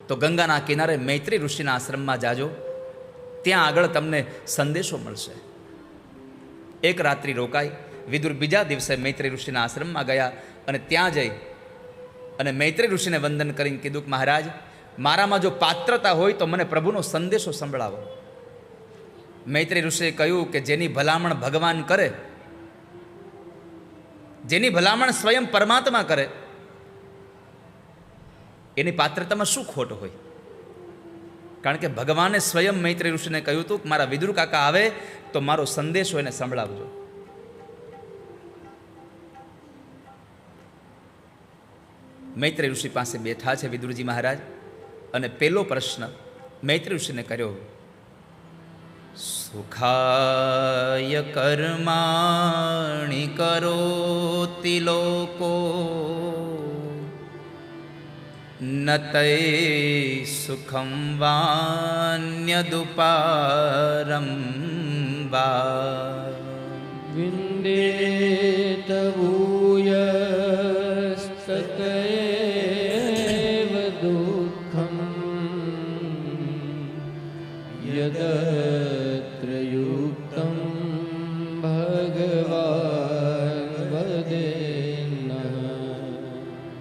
તો ગંગાના કિનારે મૈત્રી ઋષિના આશ્રમમાં જાજો. ત્યાં આગળ તમને સંદેશો મળશે. એક રાત્રિ રોકાઈ, વિદુર બીજા દિવસે મૈત્રી ઋષિના આશ્રમમાં ગયા અને ત્યાં જઈ અને મૈત્રી ઋષિને વંદન કરીને કીધું કે મહારાજ, મારામાં જો પાત્રતા હોય તો મને પ્રભુનો સંદેશો સંભળાવો. મૈત્રી ઋષિએ કહ્યું કે જેની ભલામણ ભગવાન કરે, જેની ભલામણ સ્વયં પરમાત્મા કરે એની પાત્રતામાં શું ખોટ હોય? કારણ કે ભગવાને સ્વયં મૈત્રી ઋષિને કહ્યું હતું કે મારા વિદુર કાકા આવે તો મારો સંદેશો એને સંભળાવજો. મૈત્રી ઋષિ પાસે બેઠા છે વિદુરજી મહારાજ અને પેલો પ્રશ્ન મૈત્રી ઋષિને કર્યો. સુખાય કર્માણી કરો તિલોકો. લોકો न तै सुखं वान्यदुपारं वा विन्देत भूयस्ततैव दुःखम् यदत्र युक्तं भगवा